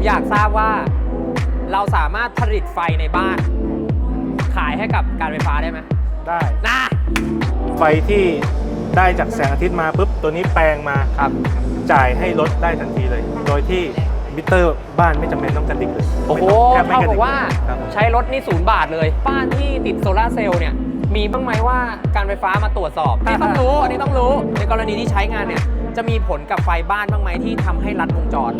ผมอยากทราบว่า เราสามารถผลิตไฟในบ้าน ขายให้กับการไฟฟ้าได้ไหมได้ นะ ไฟที่ได้จากแสงอาทิตย์มาปุ๊บตัวนี้แปลงมาครับ จ่ายให้รถได้ทันทีเลย โดยที่มิเตอร์บ้านไม่จำเป็นต้องกระดิกเลยโอ้โหไม่ต้องแทบไม่เท่ากระกัดิบกว่าครับ ใช้รถนี่ศูนย์บาทเลย บ้านที่ติดโซลาร์เซลล์เนี่ย มีบ้างไหมว่าการไฟฟ้ามาตรวจสอบนี่ต้องรู้อันนี้ต้องรู้ ในกรณีที่ใช้งานเนี่ย จะมีผลกับไฟบ้านบ้างไหมที่ทำให้รัดวงจร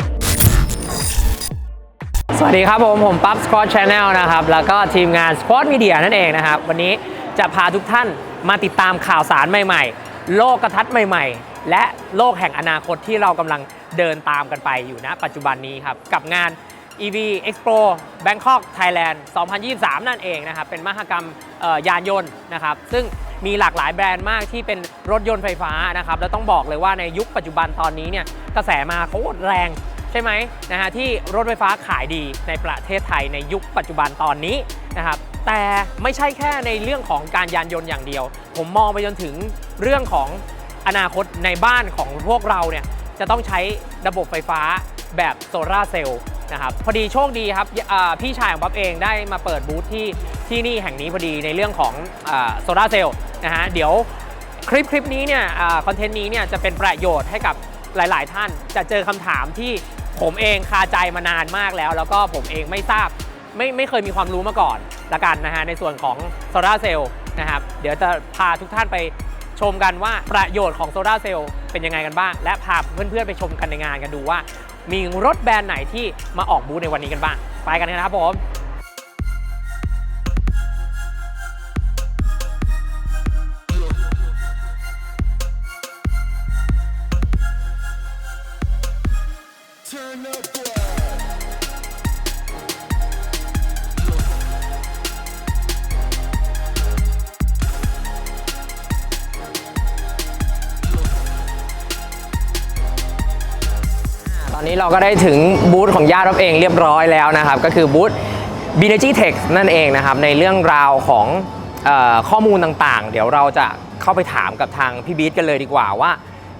สวัสดีครับผมผมปั๊บสปอร์ตชาแนลนะครับ แล้วก็ทีมงานสปอร์ตมีเดียนั่นเองนะครับ วันนี้จะพาทุกท่านมาติดตามข่าวสารใหม่ๆ โลกกระทัดใหม่ๆ และโลกแห่งอนาคตที่เรากำลังเดินตามกันไปอยู่ณปัจจุบันนี้ครับ กับงาน EV Expo Bangkok Thailand 2023 นั่นเองนะครับ เป็นมหกรรมยานยนต์นะครับ ซึ่งมีหลากหลายแบรนด์มากที่เป็นรถยนต์ไฟฟ้านะครับ แล้วต้องบอกเลยว่าในยุคปัจจุบันตอนนี้เนี่ยกระแสมาโคตรแรง ใช่ไหมนะฮะที่รถไฟฟ้าขายดีในประเทศไทยในยุคปัจจุบันตอนนี้นะครับแต่ไม่ใช่แค่ในเรื่องของการยานยนต์อย่างเดียว ผมมองไปจนถึงเรื่องของอนาคตในบ้านของพวกเราเนี่ยจะต้องใช้ระบบไฟฟ้าแบบโซลาเซลล์นะครับพอดีโชคดีครับพี่ชายของป๊บเองได้มาเปิดบูธที่ที่นี่แห่งนี้พอดีในเรื่องของโซลาเซลล์นะฮะเดี๋ยวคลิปคลิปนี้เนี่ยคอนเทนต์นี้เนี่ยจะเป็นประโยชน์ให้กับหลาย ๆ ท่านจะเจอคำถามที่ ผมเองคาใจมานานมากแล้ว แล้วก็ผมเองไม่ทราบไม่ไม่เคยมีความรู้มาก่อนละกันนะฮะในส่วนของโซลาเซลล์นะครับเดี๋ยวจะพาทุกท่านไปชมกันว่าประโยชน์ของโซลาเซลล์เป็นยังไงกันบ้าง และพาเพื่อนๆไปชมกันในงานกันดูว่า มีรถแบรนด์ไหนที่มาออกบูธในวันนี้กันบ้าง ไปกันนะครับผม อนนี้เราก็ได้ถึงบูธของญาติเราเองเรียบร้อยแล้วนะครับ ก็คือบูธ b n e r g y Tech นั่นเองนะครับ ในเรื่องราวของออข้อมูลต่างๆ เดี๋ยวเราจะเข้าไปถามกับทางพี่บีทกันเลยดีกว่าว่า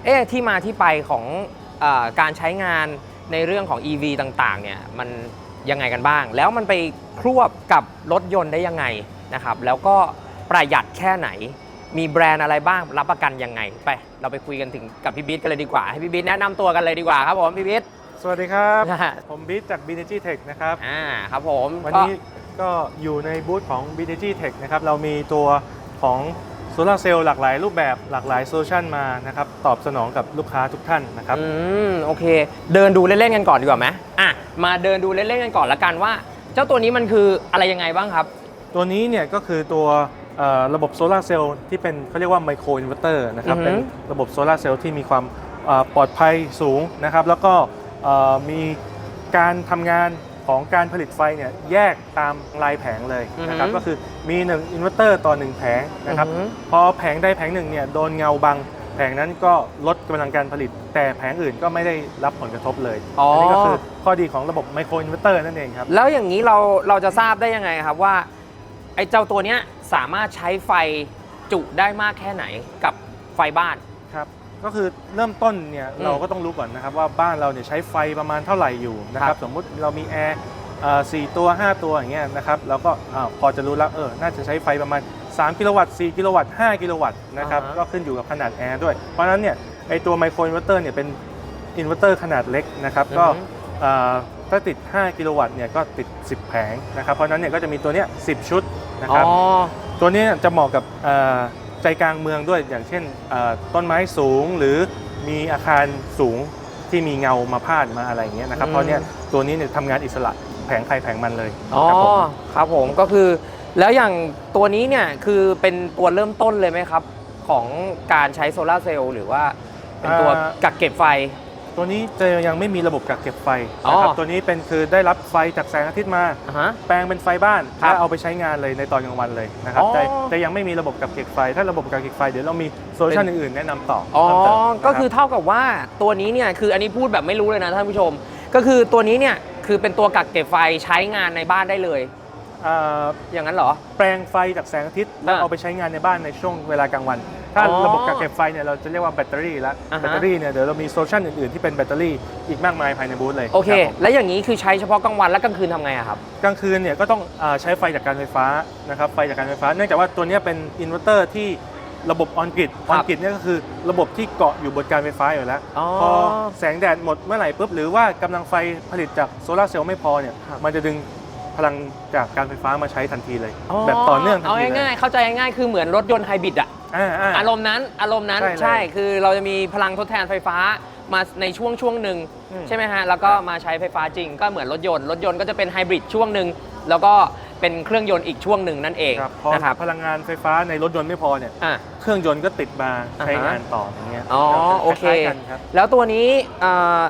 เอ๊ะที่มาที่ไปของออการใช้งานในเรื่องของ EV ต่างๆเนี่ยมันยังไงกันบ้าง แล้วมันไปครวบกับรถยนต์ได้ยังไงนะครับ แล้วก็ประหยัดแค่ไหน มีแบรนด์อะไรบ้างรับประกันยังไง ไป เราไปคุยกันถึงกับพี่บีทกันเลยดีกว่า ให้พี่บีทแนะนำตัวกันเลยดีกว่าครับผมพี่บีทสวัสดีครับนะฮะ ผมบิ๊กจาก b n e r g y Tech นะครับ อ่าครับผมวันก็นี้ก็อยู่ในบูธของ b n e r g y Tech นะครับ เรามีตัวของโซลาร์เซลล์หลากหลายรูปแบบหลากหลายโซลูชันมานะครับ ตอบสนองกับลูกค้าทุกท่านนะครับ อืมโอเค เดินดูเล่นๆกันก่อนดีกว่าไหมอะมาเดินดูเล่นๆกันก่อนละกันว่า เจ้าตัวนี้มันคืออะไรยังไงบ้างครับ ตัวนี้เนี่ยก็คือตัวเอ่อ ระบบโซลาร์เซลล์ที่เป็นเขาเรียกว่าไมโครอินเวอร์เตอร์นะครับอือฮึเป็นระบบโซลาร์เซลล์ที่มีความเอ่อปลอดภัยสูงนะครับ แล้วก็เอ่อมีการทำงานของการผลิตไฟเนี่ยแยกตามลายแผงเลยนะครับ ก็คือมี1อินเวอร์เตอร์ต่อ1แผงนะครับอือฮึพอแผงใดแผงหนึ่งเนี่ยโดนเงาบังแผงนั้นก็ลดกำลังการผลิต แต่แผงอื่นก็ไม่ได้รับผลกระทบเลยอ๋ออันนี้ก็คือข้อดีของระบบไมโครอินเวอร์เตอร์นั่นเองครับ แล้วอย่างนี้เราเราจะทราบได้ยังไงครับว่าไอ้เจ้าตัวเนี้ย สามารถใช้ไฟจุได้มากแค่ไหนกับไฟบ้าน ครับ ก็คือเริ่มต้นเนี่ยอืมเราก็ต้องรู้ก่อนนะครับว่าบ้านเราเนี่ยใช้ไฟประมาณเท่าไหร่อยู่นะคครัรับบ สมมุติเรามีแอร์เอ่อสี่ตัว 5 ตัวอย่างเงี้ยนะครับเราก็อาพอจะรู้แล้วเออน่าจะใช้ไฟประมาณ 3 กิโลวัตต์ 4 กิโลวัตต์ 5 กิโลวัตต์นะครับอ่าฮะ ก็ขึ้นอยู่กับขนาดแอร์ด้วย เพราะฉะนั้นเนี่ยไอตัวไมโครอินเวอร์เตอร์เนี่ยเป็นอินเวอร์เตอร์ขนาดเล็กนะครับก็ อือฮึ เอ่อถ้าติด 5 กิโลวัตต์เนี่ยก็ติด 10 แผงนะครับ เพราะฉะนั้นเนี่ยก็จะมีตัวเนี้ย 10 ชุด นะอ๋ครับอตัวนี้จะเหมาะกับเอ่อใจกลางเมืองด้วยอย่างเช่นเอ่อต้นไม้สูงหรือมีอาคารสูงที่มีเงามาพาดมาอะไรอย่างเงี้ยนะครับอืมเพราะเนี่ยตัวนี้เนี่ยทำงานอิสระแผงใครแผงมันเลยอ๋อครับผมครับผมก็คือ แล้วอย่างตัวนี้เนี่ยคือเป็นตัวเริ่มต้นเลยไหมครับ ของการใช้โซลาร์เซลล์หรือว่าเป็นตัวกักเก็บไฟ ตัวนี้จะยังไม่มีระบบกักเก็บไฟนะครับอ๋อ ตัวนี้เป็นคือได้รับไฟจากแสงอาทิตย์มา อ่าฮะ แปลงเป็นไฟบ้านครับแล้วเอาไปใช้งานเลยในตอนกลางวันเลยนะครับอ๋อ แต่แต่ยังไม่มีระบบกักเก็บไฟ ถ้าระบบกักเก็บไฟเดี๋ยวเรามีโซลูชันอื่นๆแนะนำต่ออ๋อ เพิ่มเติมนะรับ ก็คือเท่ากับว่าตัวนี้เนี่ยคืออันนี้พูดแบบไม่รู้เลยนะท่านผู้ชม ก็คือตัวนี้เนี่ยคือเป็นตัวกักเก็บไฟใช้งานในบ้านได้เลย เอ่ออย่างนั้นเหรอ แปลงไฟจากแสงอาทิตย์แล้วอ่า เอาไปใช้งานในบ้านในช่วงเวลากลางวัน ถ้าอ๋อระบบกักเก็บไฟเนี่ยเราจะเรียกว่าแบตเตอรี่แล้วอ่าฮะ แบตเตอรี่เนี่ยเดี๋ยวเรามีโซลูชันอื่นๆ ที่เป็นแบตเตอรี่อีกมากมายภายในบูธเลยโอเค รับผมแล้วอย่างนี้คือใช้เฉพาะกลางวันและกลางคืนทำไงอะครับ กลางคืนเนี่ยก็ต้องอาใช้ไฟจากการไฟฟ้านะครับไฟจากการไฟฟ้า เนื่องจากว่าตัวเนี้ยเป็นอินเวอร์เตอร์ที่ระบบออนกริดคอรัอบนกริดเนี่ยก็คือระบบที่เกาะอยู่บนการไฟฟ้าอยู่แล้ว อ๋อพอแสงแดดหมดเมื่อไหร่ปุ๊บหรือว่ากำลังไฟผลิตจากโซลาร์เซลล์ไม่พอเนี่ยครับ มันจะดึงพลังจากการไฟฟ้ามาใช้ทันทีเลย แบบต่อเนื่องทันเอาทีเลย ง่ายๆเข้าใจง่ายๆคือเหมือนรถยนต์ไฮบริดอะ อ่าอ่าอารมณ์นั้นอารมณ์นั้นใช่เลยใช่คือเราจะมีพลังทดแทนไฟฟ้ามาในช่วงช่วงหนึ่งอืม ใช่ไหมฮะแล้วก็มาใช้ไฟฟ้าจริงก็เหมือนรถยนต์รถยนต์ก็จะเป็นไฮบริดช่วงหนึ่งแล้วก็เป็นเครื่องยนต์อีกช่วงหนึ่งนั่นเองครับพอนะครับพลังงานไฟฟ้าในรถยนต์ไม่พอเนี่ย อะ เครื่องยนต์ก็ติดมาใช้อ่าฮะ งานต่ออย่างเงี้ยอ๋อรับโอเค ล้ายๆกันครับ แล้วตัวนี้เอ่อ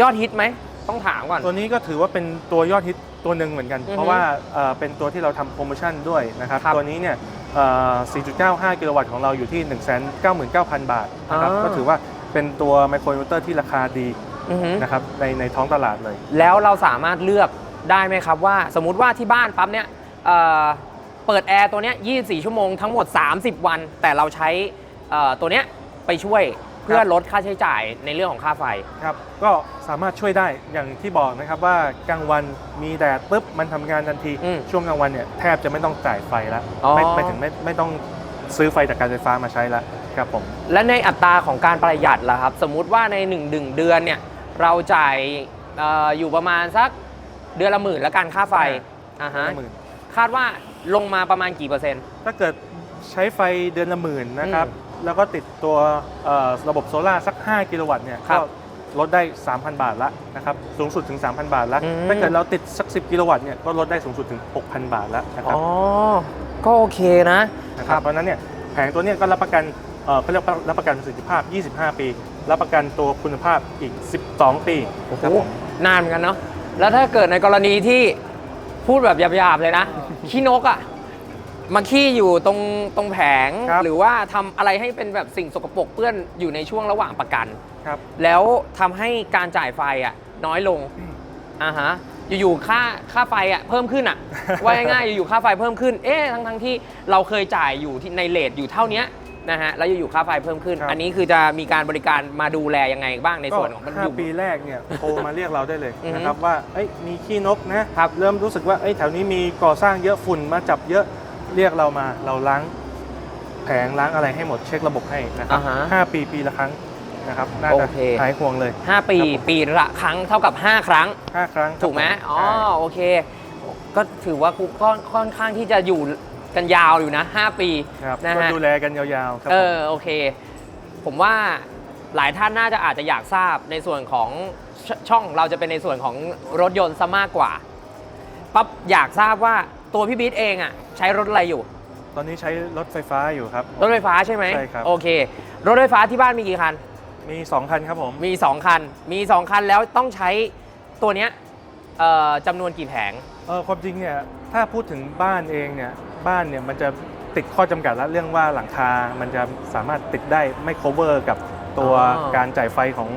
ยอดฮิตไหมต้องถามก่อน ตัวนี้ก็ถือว่าเป็นตัวยอดฮิตตัวหนึ่งเหมือนกัน อือฮึเพราะว่าเอ่อเป็นตัวที่เราทำโปรโมชั่นด้วยนะครับ ครับ ตัวนี้เนี่ยเอ่อ 4.95 กิโลวัตต์ของเราอยู่ที่ 199,000 บาทนะครับอ่าก็ถือว่าเป็นตัวไมโครอินเวอร์เตอร์ที่ราคาดีอือฮึนะครับในในท้องตลาดเลย แล้วเราสามารถเลือกได้ไหมครับว่า สมมุติว่าที่บ้านปั๊บเนี่ยเอ่อเปิดแอร์ตัวเนี้ย24 ชั่วโมงทั้งหมด 30 วัน แต่เราใช้เอ่อตัวเนี้ยไปช่วย เพื่อลดค่าใช้จ่ายในเรื่องของค่าไฟ ครับก็สามารถช่วยได้อย่างที่บอกนะครับว่ากลางวันมีแดดปุ๊บมันทำงานทันที อืมช่วงกลางวันเนี่ยแทบจะไม่ต้องจ่ายไฟแล้วอ๋อ ไม่ไม่ถึงไม่ไม่ต้องซื้อไฟจากการไฟฟ้ามาใช้แล้วครับผม และในอัตราของการประหยัดล่ะครับ สมมุติว่าใน1นหนึ่งเดือนเนี่ยเราจ่ายเอออยู่ประมาณสักเดือนละหมื่นแล้วกันค่าไฟอ่าฮะหมื่น คาดว่าลงมาประมาณกี่เปอร์เซ็นต์ ถ้าเกิดใช้ไฟเดือนละหมื่นนะครับ แล้วก็ติดตัวเอ่อระบบโซลาร์สัก 5 กิโลวัตต์เนี่ยครัก็บลดได้ 3,000 บาทละนะครับสูงสุดถึง 3,000 บาทละอืมถ้าเกิดเราติดสัก 10 กิโลวัตต์เนี่ยก็ลดได้สูงสุดถึง 6,000 บาทแล้วนะครับอ๋อก็โอเคนะนะครับเพราะฉะนั้นเนี่ยแผงตัวเนี้ยก็รับประกันเอ่อเขาเรียกว่ารับประกันประสิทธิภาพ 25 ปี รับประกันตัวคุณภาพอีก 12 ปีโอ้โหครับผมนานเหมือนกันเนาะแล้วถ้าเกิดในกรณีที่พูดแบบหยาบๆเลยนะขี้นกอะ่ะ มาขี้อยู่ตรงตรงแผง ครับ หรือว่าทำอะไรให้เป็นแบบสิ่งสกปรกเปื้อนอยู่ในช่วงระหว่างประกัน ครับ แล้วทำให้การจ่ายไฟอะน้อยลงอ่าฮะอยู่ๆค่าค่าไฟอะเพิ่มขึ้นอะ ว่าง่ายๆอยู่ๆค่าไฟเพิ่มขึ้นเอ๊ะทั้งทั้งๆที่เราเคยจ่ายอยู่ที่ในเลทอยู่เท่าเนี้ยนะฮะแล้วอยู่ๆค่าไฟเพิ่มขึ้น ครับ อันนี้คือจะมีการบริการมาดูแลยังไงบ้างในส่วนของมันก็อยู่5ปีแรกเนี่ย โทรมาเรียกเราได้เลยอือฮึนะครับว่าเอ้ยมีขี้นกนะครับ เริ่มรู้สึกว่าเอ้ยแถวนี้มีก่อสร้างเยอะฝุ่นมาจับเยอะ เรียกเรามาเราล้างแผงล้างอะไรให้หมดเช็คระบบให้นะครับอ่าฮะ ห้าปีปีละครั้งนะครับน่าจะโอเค หายห่วงเลย 5 ปีครับผม ปีละครั้งเท่ากับ 5 ครั้ง ห้าครั้งถูกไหมครับผอ๋อ ใช่ โอเค ก็ถือว่ากูก็ค่อนข้างที่จะอยู่กันยาวอยู่นะ 5 ปี ครับนะก็ฮะดูแลกันยาวๆครับเอผมอ โอเค ผมว่าหลายท่านน่าจะอาจจะอยากทราบในส่วนของชช่องเราจะเป็นในส่วนของรถยนต์ซะมากกว่าปั๊บอยากทราบว่า ตัวพี่บิ๊ทเองอะใช้รถอะไรอยู่ ตอนนี้ใช้รถไฟฟ้าอยู่ครับ รถไฟฟ้าใช่ไหมใช่ครับ โอเค รถไฟฟ้าที่บ้านมีกี่คัน มี 2 คันครับผม มี 2 คัน มี 2 คันแล้วต้องใช้ตัวเนี้ยเอ่อจำนวนกี่แผง เออความจริงเนี่ยถ้าพูดถึงบ้านเองเนี่ยบ้านเนี่ยมันจะติดข้อจำกัดแล้วเรื่องว่าหลังคา มันจะสามารถติดได้ไม่ cover กับตัวอ๋อการจ่ายไฟของ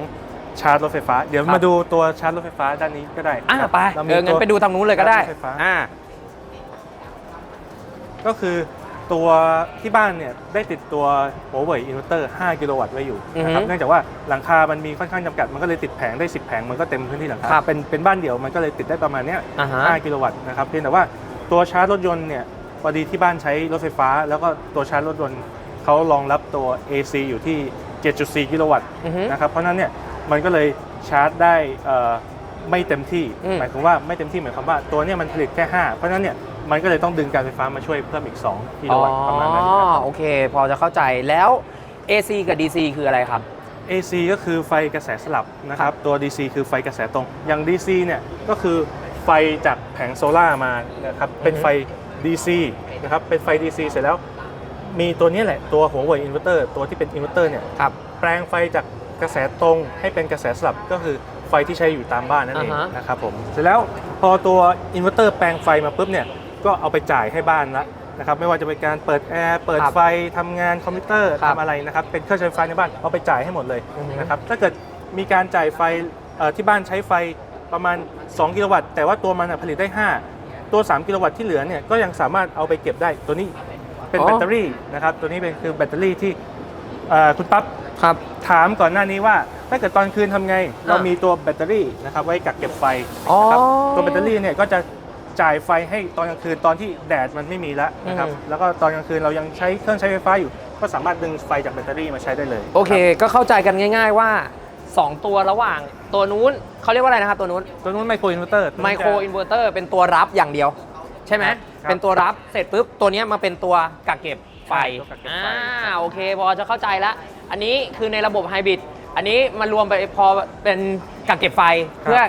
ชาร์จรถไฟฟ้า เดี๋ยวครับ มาดูตัวชาร์จรถไฟฟ้าด้านนี้ก็ได้อะครับไปรามีเอองั้นตัว ไปดูทางนู้นเลยก็ได้ชาร์จรถไฟฟ้า อ่า ก็คือตัวที่บ้านเนี่ยได้ติดตัวหัวเว่ยอินเวอร์เตอร์5กิโลวัตต์ไว้อยู่นะครับอือฮึเนื่องจากว่าหลังคา มันมีค่อนข้างจำกัด มันก็เลยติดแผงได้ 10 แผง มันก็เต็มพื้นที่หลังคา ครับ เป็นเป็นบ้านเดี่ยว มันก็เลยติดได้ประมาณเนี้ยอ่าฮะ 5กิโลวัตต์นะครับ เพียงแต่ว่าตัวชาร์จรถยนต์เนี่ยพอดีที่บ้านใช้รถไฟฟ้า แล้วก็ตัวชาร์จรถยนต์เขารองรับตัว AC อยู่ที่ 7.4 กิโลวัตต์ อือฮึ นะครับเพราะฉะนั้นเนี่ยมันก็เลยชาร์จได้เอ่อไม่เต็มที่ อืมหมายถึงว่าไม่เต็มที่หมายความว่าตัวเนี้มันผลิตแค่ 5 เพราะฉะนั้นเนี่ย มันก็เลยต้องดึงการไฟฟ้ามาช่วยเพิ่มอีก2กิโลวัตต์ประมาณนั้นคอ๋รัอบโอเค พอจะเข้าใจแล้ว AC กับ DC คืออะไรครับ AC ก็คือไฟกระแสสลับนะครับ ตัว DC คือไฟกระแสตรง อย่าง DC เนี่ยก็คือไฟจากแผงโซล่าร์มานะครับ เป็นไฟ DC นะครับ เป็นไฟ DC เสร็จแล้ว มีตัวนี้แหละตัวหัวเว่ยอินเวอร์เตอร์ตัวที่เป็นอินเวอร์เตอร์เนี่ยครับแปลงไฟจากกระแสตรงให้เป็นกระแสสลับก็คือไฟที่ใช้อยู่ตามบ้านนั่นเองอ่าฮะนะครับผม เสร็จแล้วพอตัวอินเวอร์เตอร์แปลงไฟมาปุ๊บเนี่ย ก็เอาไปจ่ายให้บ้านละนะครับไม่ว่าจะเป็นการเปิดแอร์เปิดครับไฟทำงานคอมพิวเตอร์ครับทำอะไรนะครับเป็นเครื่องใช้ไฟฟ้าในบ้านเอาไปจ่ายให้หมดเลยอือฮึ นะครับถ้าเกิดมีการจ่ายไฟเอ่อที่บ้านใช้ไฟประมาณ 2 กิโลวัตต์ แต่ว่าตัวมันอะผลิตได้ 5 ตัว 3 กิโลวัตต์ที่เหลือเนี่ยก็ยังสามารถเอาไปเก็บได้ตัวนี้เป็นอ๋อ แบตเตอรี่นะครับตัวนี้เป็นคือแบตเตอรี่ที่เอ่อคุณปั๊บ ครับ ถามก่อนหน้านี้ว่าถ้าเกิดตอนคืนทำไง เราอ่ามีมีตัวแบตเตอรี่นะครับไว้กักเก็บไฟอ๋อนะครับตัวแบตเตอรี่เนี่ยก็จะ จ่ายไฟให้ตอนกลางคืนตอนที่แดดมันไม่มีแล้วนะครับ อืม แล้วก็ตอนกลางคืนเรายังใช้เครื่องใช้ไฟฟ้าอยู่ ก็สามารถดึงไฟจากแบตเตอรี่มาใช้ได้เลยโอเค ก็เข้าใจกันง่าย ๆว่า 2 ตัวระหว่างตัวนู้นเขาเรียกว่าอะไรนะครับตัวนู้นตัวนู้นไมโครอินเวอร์เตอร์ ไมโครอินเวอร์เตอร์เป็นตัวรับอย่างเดียว ใช่ไหมครับเป็นตัวรับเสร็จปุ๊บตัวเนี้ยมาเป็นตัวกักเก็บไฟใช่ตัวกักเก็บอ่าไฟโอเคพอจะเข้าใจแล้วอันนี้คือในระบบไฮบริดอันนี้มารวมไปพอเป็นกักเก็บไฟเพื่อ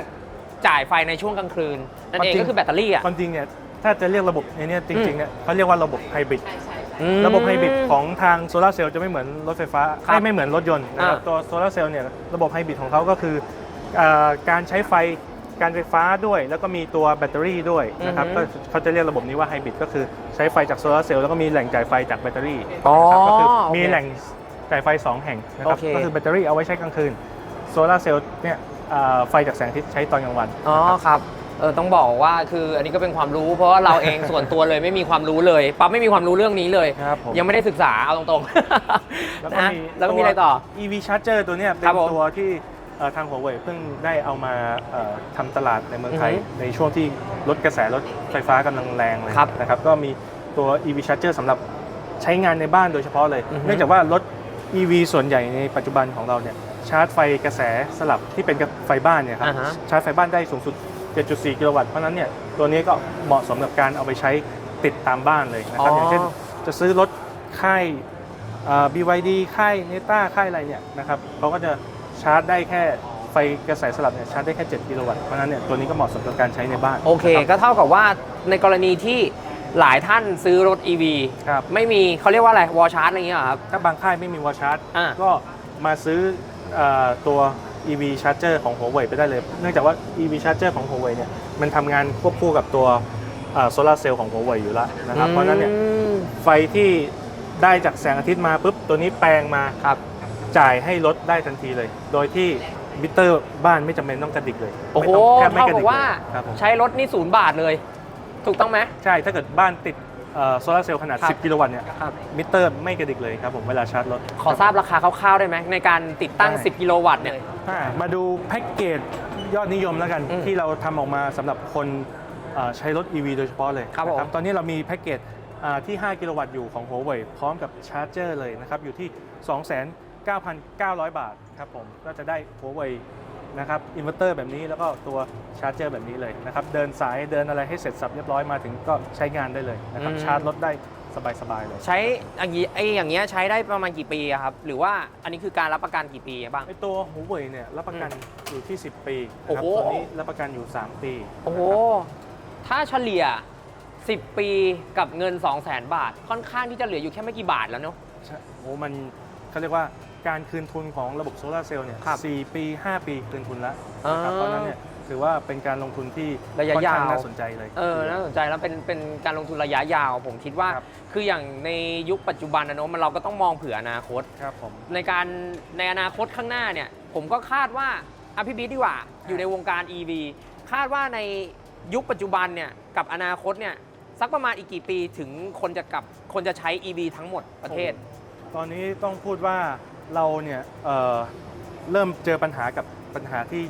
จ่ายไฟในช่วงกลางคืน นั่นเองก็คือแบตเตอรี่อะความจริงเนี่ยถ้าจะเรียกระบบในเนี้จริงๆเนี่ยเขาเรียกว่าระบบไฮบริดอืมระบบไฮบริดของทางโซลาร์เซลล์จะไม่เหมือนรถไฟฟ้าครับไม่ไม่เหมือนรถยนต์นะครับอ่าตัวโซลาร์เซลล์เนี่ยระบบไฮบริดของเขาก็คือเอ่อการใช้ไฟการไฟฟ้าด้วย แล้วก็มีตัวแบตเตอรี่ด้วยนะครับอือฮึก็เขาจะเรียกระบบนี้ว่าไฮบริดก็คือใช้ไฟจากโซลาร์เซลล์แล้วก็มีแหล่งจ่ายไฟจากแบตเตอรี่อ๋อนะครับก็คือโอเคมีแหล่งจ่ายไฟ 2 แห่งนะครับโอเคก็คือแบตเตอรี่เอาไว้ใช้กลางคืนโซลาร์เซลล์เนี่ยเอ่อไฟจากแสงอาทิตย์ใช้ตอนกลางวันอ๋อครับ เออต้องบอกว่าคืออันนี้ก็เป็นความรู้เพราะว่าเราเอง ส่วนตัวเลยไม่มีความรู้เลยปั๊บไม่มีความรู้เรื่องนี้เลย ครับผมยังไม่ได้ศึกษาเอาตรงๆแล้วก็นะมีแล้วก็มีอะไรต่อตัว EV Charger ตัวเนี้ยเป็ครันบผมตัวที่เอ่อทางหัวเว่ยเพิ่งได้เอามาเอ่อทำตลาดในเมืองไทย อือฮึในช่วงที่รถกระแสรถไฟฟ้ากำลังแรงเลยครับนะครับก็มีตัว EV Charger สำหรับใช้งานในบ้านโดยเฉพาะเลย อือฮึ เนื่องจากว่ารถ EV ส่วนใหญ่ในปัจจุบันของเราเนี่ยชาร์จไฟกระแสสลับที่เป็นกับไฟบ้านเนี่ยครับ อ่าฮะ ชาร์จไฟบ้านได้สูงสุด 7.4 กิโลวัตต์เพราะฉะนั้นเนี่ยตัวนี้ก็เหมาะสมกับการเอาไปใช้ติดตามบ้านเลยนะครับ อย่างเช่นจะซื้อรถค่ายเอ่อ BYD ค่ายเนต้าค่ายอะไรเนี่ยนะครับเขาก็จะชาร์จได้แค่ไฟกระแสสลับเนี่ยชาร์จได้แค่ 7 กิโลวัตต์เพราะฉะนั้นเนี่ยตัวนี้ก็เหมาะสมกับการใช้ในบ้านโอเคนะรับก็เท่ากับว่าในกรณีที่หลายท่านซื้อรถ EV ครับไม่มีเขาเรียกว่าอะไรวอลชาร์จอะไรอย่างเงี้ยเหรอครับถ้าบางค่ายไม่มีวอลชาร์จอ่าก็มาซื้อเอ่อตัว EV Charger ของ Huawei ไปได้เลย เนื่องจากว่า EV Charger ของ Huawei เนี่ยมันทำงานควบคู่กับตัวโซลาร์เซลล์ของ Huawei อยู่แล้วนะครับ เพราะฉะนั้นเนี่ยอืมไฟที่ได้จากแสงอาทิตย์มาปุ๊บ ตัวนี้แปลงมาครับจ่ายให้รถได้ทันทีเลย โดยที่มิเตอร์บ้านไม่จำเป็นต้องกระดิกเลย โอ้โหไม่ต้องแทบไม่เท่ากระกัดิบกว่าเลยครับผมใช้รถนี่ศูนย์บาทเลย ถูกต้องไหมใช่ถ้าเกิดบ้านติด โซลาร์เซลล์ขนาด ครับ10 กิโลวัตต์เนี่ยครับ มิเตอร์ไม่กระดิกเลยครับผมเวลาชาร์จรถ ขอทราบราคาคร่าวๆได้ไหมในการติดตั้ง ได้ 10 กิโลวัตต์เนี่ย อ่ามาดูแพ็กเกจยอดนิยมแล้วกันอืมที่เราทำออกมาสำหรับคนเอ่อใช้รถ EV โดยเฉพาะเลยครับผม นะตอนนี้เรามีแพ็กเกจอ่าที่ 5 กิโลวัตต์อยู่ของ Huawei พร้อมกับชาร์จเจอร์เลยนะครับ อยู่ที่ 29,900 บาทครับผม ก็จะได้ Huawei นะครับอินเวอร์เตอร์แบบนี้แล้วก็ตัวชาร์จเจอร์แบบนี้เลยนะครับ เดินสายเดินอะไรให้เสร็จสับเรียบร้อยมาถึงก็ใช้งานได้เลยนะครับอืมชาร์จรถได้สบายๆเลย ใช้อย่างนี้ไอ้อย่างเงี้ยใช้ได้ประมาณกี่ปีอะครับ หรือว่าอันนี้คือการรับประกันกี่ปีบ้าง ไอตัว Huawei เนี่ยรับประกันอยู่ที่ 10 ปีนะครับโอ้โห ตัวนี้รับประกันอยู่ 3 ปีโอ้โห ถ้าเฉลี่ย 10 ปีกับเงิน 2 0 0 0 0 0 บาท ค่อนข้างที่จะเหลืออยู่แค่ไม่กี่บาทแล้วเนาะใช่โอ้มันเขาเรียกว่า การคืนทุนของระบบโซลาร์เซลล์เนี่ยครับสี่ปี 5 ปีคืนทุนแล้วอ่านะครับเพราะฉะนั้นเนี่ยถือว่าเป็นการลงทุนที่ระยะค่อนข้างยาว น่าสนใจเลย เออ น่าสนใจแล้วเป็นเป็นการลงทุนระยะยาว ผมคิดว่า ครับ คืออย่างในยุคปัจจุบันนะเนอะมันเราก็ต้องมองเผื่ออนาคต ครับผม ในการในอนาคตข้างหน้าเนี่ย ผมก็คาดว่าอะพี่บีทดีกว่า อยู่ในวงการ EV คาดว่าในยุคปัจจุบันเนี่ยกับอนาคตเนี่ยสักประมาณอีกกี่ปีถึงคนจะกลับคนจะใช้ EV ทั้งหมดประเทศ ตอนนี้ต้องพูดว่า เราเนี่ยเอ่อเริ่มเจอปัญหากับปัญหาที่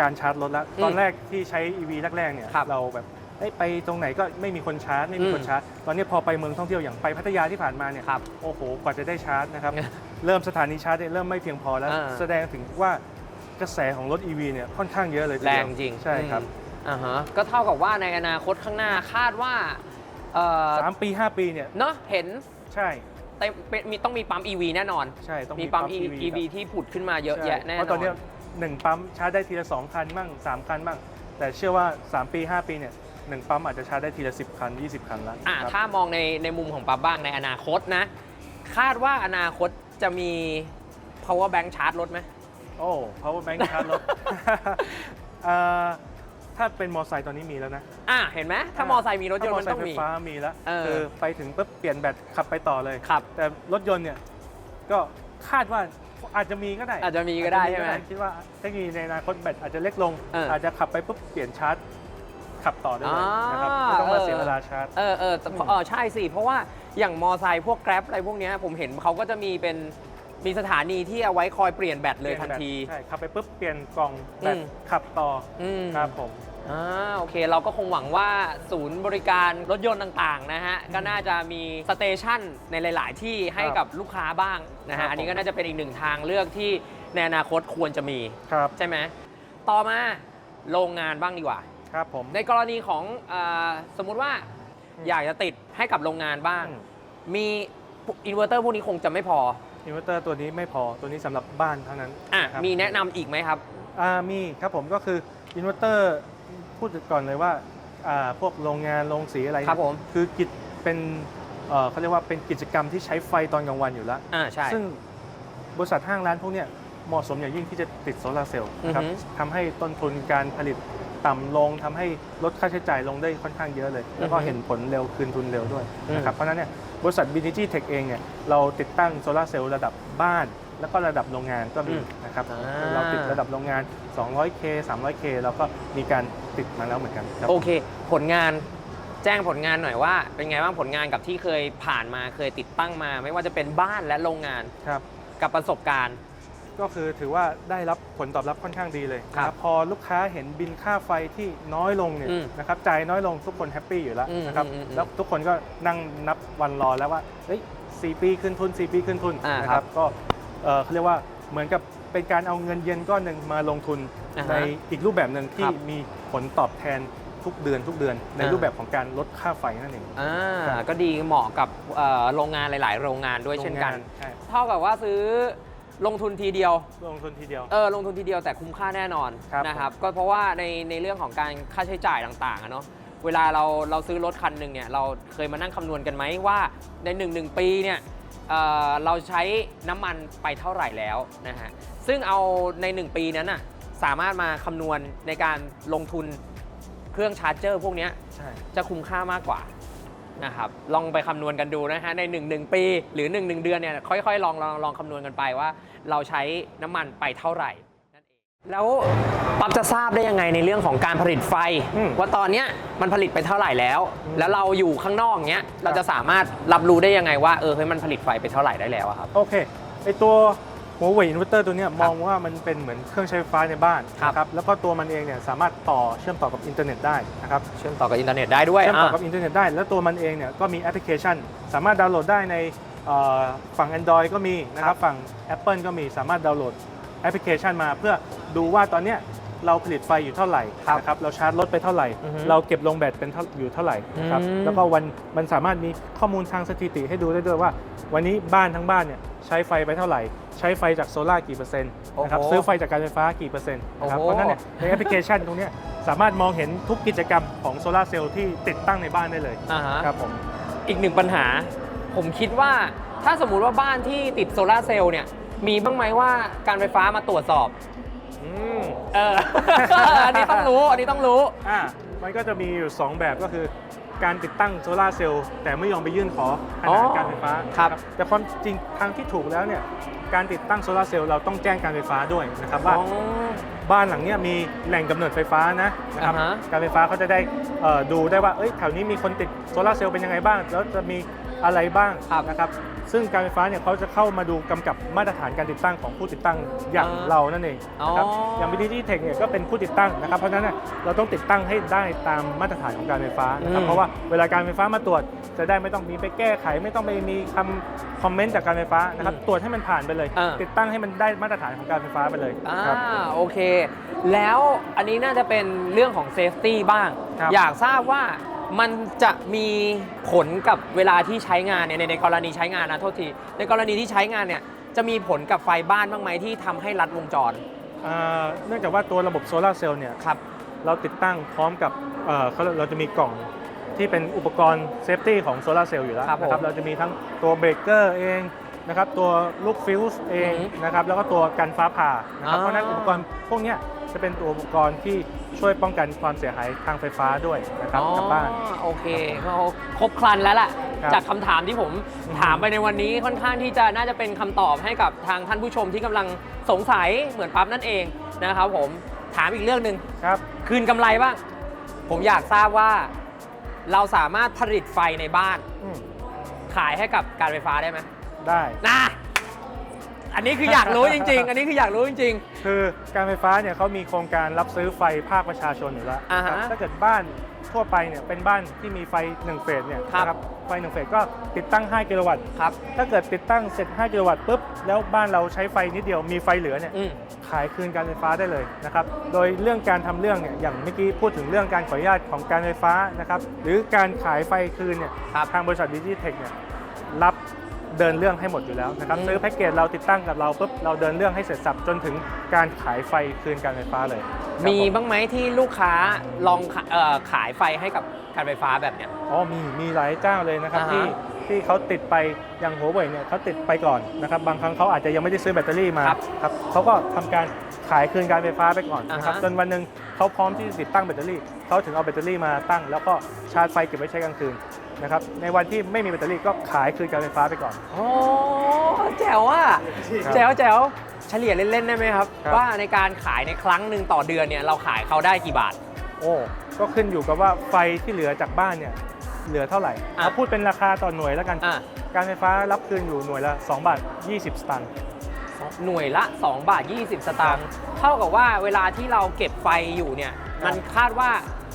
การชาร์จรถแล้ว อืมตอนแรกที่ใช้ EV แรกๆเนี่ยครับเราแบบเอ้ยไปตรงไหนก็ไม่มีคนชาร์จไม่มีอืมคนชาร์จ ตอนนี้พอไปเมืองท่องเที่ยวอย่างไปพัทยาที่ผ่านมาเนี่ย ครับ โอ้โห กว่าจะได้ชาร์จนะครับ เริ่มสถานีชาร์จเนี่ยเริ่มไม่เพียงพอแล้ว อ่า แสดงถึงว่ากระแสของรถ EV เนี่ยค่อนข้างเยอะเลยทีแรเดียวงจริงใช่ครับอืมอ่าฮะก็เท่ากับว่าในอนาคตข้างหน้าคาดว่าเอ่อสามปีห้าปีเนี่ยเนาะเห็นใช่ เต็มเป็นมีต้องมีปั๊ม EV แน่นอน ใช่ต้องมีปั๊ม EV EV ที่ผุดขึ้นมาเยอะใช่แยะแน่นเพราะตอนเนี้อยนหนึ่งปั๊มชาร์จได้ทีละสองคันบ้างสามคันบ้างแต่เชื่อว่า3ปี5ปีเนี่ยหนึ่งปั๊มอาจจะชาร์จได้ทีละ10คัน20คันแล้วอะครับ ถ้ามองในในมุมของปั๊บบ้างในอนาคตนะ คาดว่าอนาคตจะมี power bank ชาร์จรถไหม โอ้ power bank ชาร์จรถ เอ่อ ถ้าเป็นมอเตอร์ไซค์ตอนนี้มีแล้วนะอะเห็นไหมถ้ามอไซค์มีรถยนต์มันถ้ามอเตอต้องร์ไซค์มีไฟฟ้ามีแล้วเออคือไปถึงปุ๊บเปลี่ยนแบตขับไปต่อเลยครับแต่รถยนต์เนี่ยก็คาดว่าอาจจะมีก็ได้ อาจจะมีก็ได้ใช่ไหมคิดว่าเทคโนโลยีในอนาคตแบตอาจจะเล็กลงเออออาจจะขับไปปุ๊บเปลี่ยนชาร์จขับต่อได้เลยอ่านนะครับไม่ต้องมาเสียเวลาชาร์จเออเออแต่อืมเออใช่สิเพราะว่าอย่างมอไซค์พวกแกร็บอะไรพวกเนี้ยผมเห็นเขาก็จะมีเป็น มีสถานีที่เอาไว้คอยเปลี่ยนแบตเลยทันที ใช่ขับไปปุ๊บเปลี่ยนกล่องแบตอืมขับต่ออืมครับผม อ่าโอเคเราก็คงหวังว่าศูนย์บริการรถยนต์ต่างๆนะฮะก็น่าจะมีสเตชันในหลาย ๆ ที่ให้ครับกับลูกค้าบ้างนะครัฮะบ อันนี้ผมก็น่าจะเป็นอีกหนึ่งทางเลือกที่ในอนาคตควรจะมีครับใช่ไหมต่อมาโรงงานบ้างดีกว่า ครับผม ในกรณีของอาสมมุติว่าอืมอยากจะติดให้กับโรงงานบ้าง อืม มีอินเวอร์เตอร์พวกนี้คงจะไม่พอ อินเวอร์เตอร์ตัวนี้ไม่พอตัวนี้สำหรับบ้านเท่านั้นอะครับมีแนะนำอีกไหมครับ อ่ามีครับผมก็คืออินเวอร์เตอร์พูดก่อนเลยว่าอ่าพวกโรงงานโรงสีอะไรเนี่ยครับผมคือกิจเป็นเอ่อเขาเรียกว่าเป็นกิจกรรมที่ใช้ไฟตอนกลางวันอยู่แล้ว อ่าใช่ ซึ่งบริษัทห้างร้านพวกเนี้ยเหมาะสมอย่างยิ่งที่จะติดโซลาร์เซลล์นะครับอือฮึ ทำให้ต้นทุนการผลิตต่ำลงทำให้ลดค่าใช้จ่ายลงได้ค่อนข้างเยอะเลย แล้วก็อือฮึเห็นผลเร็วคืนทุนเร็วด้วยอืมนะครับเพราะฉะนั้นเนี่ย บริษัท BTG Tech เองเนี่ยเราติดตั้งโซลาร์เซลล์ระดับบ้าน แล้วก็ระดับโรงงานก็มีนะครับอ่า เราติดระดับโรงงาน 200K 300K เราก็มีการติดมาแล้วเหมือนกันครับ โอเค ผลงานแจ้งผลงานหน่อยว่า เป็นไงบ้างผลงานกับที่เคยผ่านมาเคยติดตั้งมา ไม่ว่าจะเป็นบ้านและโรงงานครับ กับประสบการณ์ ก็คือถือว่าได้รับผลตอบรับค่อนข้างดีเลยครับนะพอลูกค้าเห็นบินค่าไฟที่น้อยลงเนี่ยอืมนะครับจ่ายน้อยลงทุกคนแฮปปี้อยู่แล้วอืมนะครับอืมอืมแล้วทุกคนก็นั่งนับวันรอแล้วว่าเฮ้ยสี่ปีขึ้นทุนสี่ปีขึ้นทุนอ่านะคครัรับบก็เอ่อเขาเรียกว่าเหมือนกับเป็นการเอาเงินเย็นก้อนหนึ่งมาลงทุนอ่าฮะในอีกรูปแบบหนึ่งที่ครับมีผลตอบแทนทุกเดือนทุกเดือนในอ่ารูปแบบของการลดค่าไฟนั่นเองอ่าครับก็ดีเหมาะกับเอ่อโรงงานหลาย ๆ โรงงานด้วยเช่นกันโรงงาใช่เท่ากับว่าซื้อ ลงทุนทีเดียว ลงทุนทีเดียว เออลงทุนทีเดียวแต่คุ้มค่าแน่นอนครับนะครับ ก็เพราะว่าในในเรื่องของการค่าใช้จ่ายต่างๆอะเนาะเวลาเราเราซื้อรถคันหนึ่งเนี่ยเราเคยมานั่งคำนวณกันไหมว่าใน1นหนึ่งปีเนี่ยเอ่อเราใช้น้ำมันไปเท่าไหร่แล้วนะฮะซึ่งเอาใน 1 ปีนั้นน่ะสามารถมาคำนวณในการลงทุนเครื่องชาร์จเจอร์พวกเนี้ยใช่ จะคุ้มค่ามากกว่า นะครับลองไปคำนวณกันดูนะฮะใน1นหนึ่งปี หรือ1นหนึ่งเดือนเนี่ยค่อยๆ ลองลองลองคำนวณกันไปว่า เราใช้น้ำมันไปเท่าไหร่นั่นเองแล้วปั๊บจะทราบได้ยังไงในเรื่องของการผลิตไฟ อืมว่าตอนเนี้ยมันผลิตไปเท่าไหร่แล้ว อืม แล้วเราอยู่ข้างนอกเนี้ยเราจะสามารถรับรู้ได้ยังไงว่าเออเฮ้ยมันผลิตไฟไปเท่าไหร่ได้แล้วอะครับ โอเคไอตัว หัวเว่ยอินเวอร์เตอร์ตัวเนี้ยมองว่ามันเป็นเหมือนเครื่องใช้ไฟฟ้าในบ้านครับนะครับแล้วก็ตัวมันเองเนี่ยสามารถต่อเชื่อมต่อกับอินเทอร์เน็ตได้นะครับเชื่อมต่อกับอินเทอร์เน็ตได้ด้วยเชื่อมต่ออะกับอินเทอร์เน็ตได้ แล้วตัวมันเองเนี่ยก็มีแอปพลิเคชัน สามารถดาวน์โหลดได้ในเอ่อฝั่ง Android ก็มีนะครับฝั่ง Apple ก็มีสามารถดาวน์โหลดแอปพลิเคชันมาเพื่อดูว่าตอนเนี้ย เราผลิตไฟอยู่เท่าไหร่ครับนะครับเราชาร์จรถไปเท่าไหร่ อือฮึเราเก็บลงแบตเป็นเท่าอยู่เท่าไหร่นะครับอืม แล้วก็วันมันสามารถมีข้อมูลทางสถิติให้ดูได้ด้วยว่า วันนี้บ้านทั้งบ้านเนี่ยใช้ไฟไปเท่าไหร่ ใช้ไฟจากโซลาร์กี่เปอร์เซ็นต์นะครับโอ้โหซื้อไฟจากการไฟฟ้ากี่เปอร์เซ็นต์นะครับโอ้โหเพราะฉะนั้นเนี่ยในแอปพลิเคชันตรงเนี้ยสามารถมองเห็นทุกกิจกรรมของโซลาร์เซลล์ที่ติดตั้งในบ้านได้เลยอ่าฮะ ครับผม อีกหนึ่งปัญหา ผมคิดว่าถ้าสมมุติว่าบ้านที่ติดโซลาร์เซลล์เนี่ย มีบ้างไหมว่าการไฟฟ้ามาตรวจสอบ อืม เออ อันนี้ต้องรู้ อันนี้ต้องรู้ อ่ามันก็จะมีอยู่ 2 แบบก็คือการติดตั้งโซลาร์เซลล์แต่ไม่ยอมไปยื่นขอขอ๋นาอดการไฟฟ้าครับนะแต่ความจริงทางที่ถูกแล้วเนี่ยการติดตั้งโซลาร์เซลล์เราต้องแจ้งการไฟฟ้าด้วยนะครับว่าอ๋อบ้านหลังเนี้ยมีแหล่งกำเนิดไฟฟ้านะนะครับอ่าฮะการไฟฟ้าเขาจะได้เอ่อดูได้ว่าเอ้ยแถวนี้มีคนติดโซลาร์เซลล์เป็นยังไงบ้าง แล้วจะมี อะไรบ้างครับนะครับ ซึ่งการไฟฟ้าเนี่ยเขาจะเข้ามาดูกำกับมาตรฐานการติดตั้งของผู้ติดตั้งอย่างอ่าเรานั่นเองนะครับอ๋ออ อย่าง BTG Tech เนี่ยก็เป็นผู้ติดตั้งนะครับ เพราะฉะนั้นเนยเราต้องติดตั้งให้ได้ตามมาตรฐานของการไฟฟ้านะครับอืมเพราะว่าเวลาการไฟฟ้ามาตรวจจะได้ไม่ต้องมีไปแก้ไข ไม่ต้องไปมีคำคอมเมนต์จากการไฟฟ้านะครับตรวจให้มันผ่านไปเลย อ่า ติดตั้งให้มันได้มาตรฐานของการไฟฟ้าไปเลยอ่าครับ โอเค แล้วอันนี้น่าจะเป็นเรื่องของเซฟตี้บ้าง ครับ อยากทราบว่า มันจะมีผลกับเวลาที่ใช้งานเนี่ยในในกรณีใช้งานนะโทษทีในกรณีที่ใช้งานเนี่ยจะมีผลกับไฟบ้านบ้างไหมที่ทำให้รัดวงจร อ่าเนื่องจากว่าตัวระบบโซลาร์เซลล์เนี่ยครับ เราติดตั้งพร้อมกับเอ่อเขาเราจะมีกล่องที่เป็นอุปกรณ์เซฟตี้ของโซลาร์เซลล์อยู่แล้วครับผมนะครับเราจะมีทั้งตัวเบรกเกอร์เองนะครับตัวลูกฟิวส์เองอือฮึนะครับแล้วก็ตัวกันฟ้าผ่านะครับอ่า เพราะฉะนั้นอุปกรณ์พวกเนี้ย จะเป็นตัวอุปกรณ์ที่ช่วยป้องกันความเสียหายทางไฟฟ้าด้วยนะครับกับบ้าน อ๋อโอเคเขาครบครันแล้วล่ะ ครับจากคำถามที่ผมอืมถามไปในวันนี้ค่อนข้างที่จะน่าจะเป็นคำตอบให้กับทางท่านผู้ชมที่กำลังสงสัยเหมือนปั๊บนั่นเองนะครับผมถามอีกเรื่องหนึ่งครับ คืนกำไรบ้าง ผมอยากทราบว่า เราสามารถผลิตไฟในบ้านอืมขายให้กับการไฟฟ้าได้ไหมได้ นะ อันนี้คืออยากรู้จริง ๆ อันนี้คืออยากรู้จริง คือการไฟฟ้าเนี่ยเขามีโครงการรับซื้อไฟภาคประชาชนอยู่แล้วอ่าฮะครับถ้าเกิดบ้านทั่วไปเนี่ยเป็นบ้านที่มีไฟ1เฟสเนี่ยครับ นะครับไฟ1เฟสก็ติดตั้ง 5 กิโลวัตต์ ๆ ครับ ถ้าเกิดติดตั้งเสร็จ 5 กิโลวัตต์ปุ๊บ แล้วบ้านเราใช้ไฟนิดเดียวมีไฟเหลือเนี่ย อืม ขายคืนการไฟฟ้าได้เลยนะครับ โดยเรื่องการทำเรื่องเนี่ย อย่างเมื่อกี้พูดถึงเรื่องการขออนุญาตของการไฟฟ้านะครับ หรือการขายไฟคืนเนี่ย ครับ ทางบริษัทดิจิเทคเนี่ยรับ เดินเรื่องให้หมดอยู่แล้วนะครับอืมซื้อแพ็กเกจเราติดตั้งกับเราปุ๊บเราเดินเรื่องให้เสร็จสับจนถึงการขายไฟคืนการไฟฟ้าเลยครับมีผ บ้างไหมที่ลูกค้าลองขาเอ่อขายไฟให้กับการไฟฟ้าแบบเนี้ย อ๋อมี มีหลายเจ้าเลยนะครับอ่าฮะที่ที่เขาติดไป อย่างหัวเว่ยเนี่ยเขาติดไปก่อนนะครับ บางครั้งเขาอาจจะยังไม่ได้ซื้อแบตเตอรี่มาครับครับเขาก็ทำการขายคืนการไฟฟ้าไปก่อนนะครับ อ่าฮะ จนวันหนึ่งเขาพร้อมที่จะติดตั้งแบตเตอรี่ เขาถึงเอาแบตเตอรี่มาตั้ง แล้วก็ชาร์จไฟเก็บไว้ใช้กลางคืน นะครับในวันที่ไม่มีแบตเตอรี่ก็ขายคืนการไฟฟ้าไปก่อน โอ้แจ๋วอะครับแจ๋วแจ๋วเฉลี่ยเล่นๆได้ไหมครับ ครับ ว่าในการขายในครั้งหนึ่งต่อเดือนเนี่ยเราขายเขาได้กี่บาท โอ้ก็ขึ้นอยู่กับว่าไฟที่เหลือจากบ้านเนี่ยเหลือเท่าไหร่อะ เอาพูดเป็นราคาต่อหน่วยแล้วกัน อะการไฟฟ้ารับคืนอยู่หน่วยละ2บาท20 สตางค์หน่วยละ 2 บาท 20 สตางค์เท่ากับว่าเวลาที่เราเก็บไฟอยู่เนี่ย มันคาดว่า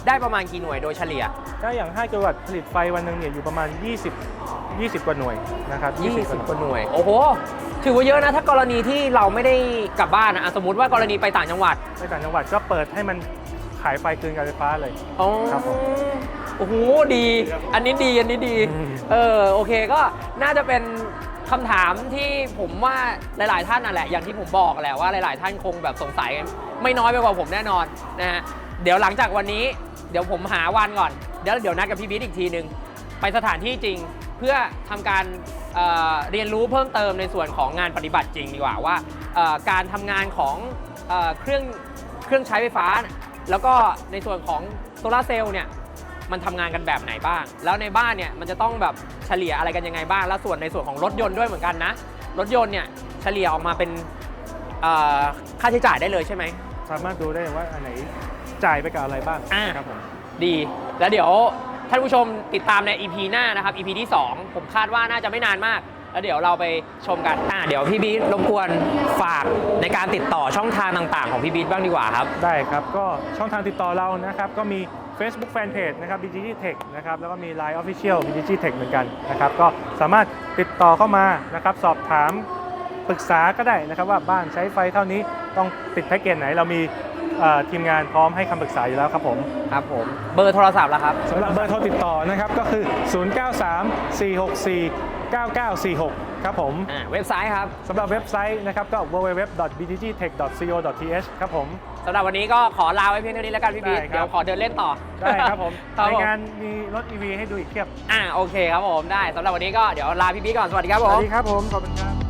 ได้ประมาณกี่หน่วยโดยเฉลี่ย ถ้าอย่าง 5 กิโลวัตต์ผลิตไฟวันหนึ่งเนี่ยอยู่ประมาณ 20 20 กว่าหน่วยนะครับ20 กว่าหน่วย โอ้โห ถือว่าเยอะนะ ถ้ากรณีที่เราไม่ได้กลับบ้านนะอะสมมติว่ากรณีไปต่างจังหวัดในต่างจังหวัดก็เปิดให้มันขายไฟคืนการไฟฟ้าเลยอ๋อครับผมโอ้โห ดี อันนี้ดี อันนี้ดีอืมเออ โอเค ก็น่าจะเป็นคำถามที่ผมว่าหลาย ๆ ท่านนั่นแหละ อย่างที่ผมบอกแหละว่าหลาย ๆ ท่านคงแบบสงสัยกันไม่น้อยไปกว่าผมแน่นอนนะฮะ เดี๋ยวหลังจากวันนี้ เดี๋ยวผมหาวันก่อน เดี๋ยวเดี๋ยวนัดกับพี่บิ๊กอีกทีหนึ่งไปสถานที่จริงเพื่อทำการเเรียนรู้เพิ่มเติมในส่วนของงานปฏิบัติจริงดีกว่าว่าการทำงานของเอเครื่องเครื่องใช้ไฟฟ้า แล้วก็ในส่วนของโซลาเซลล์เนี่ยมันทำงานกันแบบไหนบ้าง แล้วในบ้านเนี่ยมันจะต้องแบบเฉลี่ยอะไรกันยังไงบ้าง แล้วส่วนในส่วนของรถยนต์ด้วยเหมือนกันนะ รถยนต์เนี่ยเฉลี่ยออกมาเป็นค่าใช้จ่ายได้เลยใช่ไหม สามารถดูได้ว่าอันไหน จ่ายไปกับอะไรบ้างอ่าครับผม ดี แล้วเดี๋ยวท่านผู้ชมติดตามใน EP หน้านะครับ EP ที่ 2 ผมคาดว่าน่าจะไม่นานมาก แล้วเดี๋ยวเราไปชมกันอ่าเดี๋ยวพี่บีทรบกวนฝากในการติดต่อช่องทางต่าง ๆ ของพี่บีทบ้างดีกว่าครับ ได้ครับก็ช่องทางติดต่อเรานะครับ ก็มี Facebook Fanpage นะครับ BGG Tech นะครับ แล้วก็มี Line Official BGG Tech เหมือนกันนะครับ ก็สามารถติดต่อเข้ามานะครับ สอบถามปรึกษาก็ได้นะครับ ว่าบ้านใช้ไฟเท่านี้ต้องติดแพ็กเกจไหนเรามีเอ่อ ทีมงานพร้อมให้คำปรึกษาอยู่แล้วครับผม ครับผม เบอร์โทรศัพท์ละครับสำหรับเบอร์โทรติดต่อนะครับก็คือ 0934649946 ครับผมอ่าเว็บไซต์ครับสำหรับเว็บไซต์นะครับก็ www.bgtech.co.th ครับผม สำหรับวันนี้ก็ขอลาไว้เพียงเท่านี้แล้วกันพี่บีทได้ครับ เดี๋ยวขอเดินเล่นต่อได้ครับผม ครับในผมงานมีรถ EV ให้ดูอีกเทียบ อ่าโอเคครับผมได้สำหรับวันนี้ก็เดี๋ยวลาพี่บีทก่อนสวัสดีครับสผวัสม ดีครับผม ขอบคุณครับ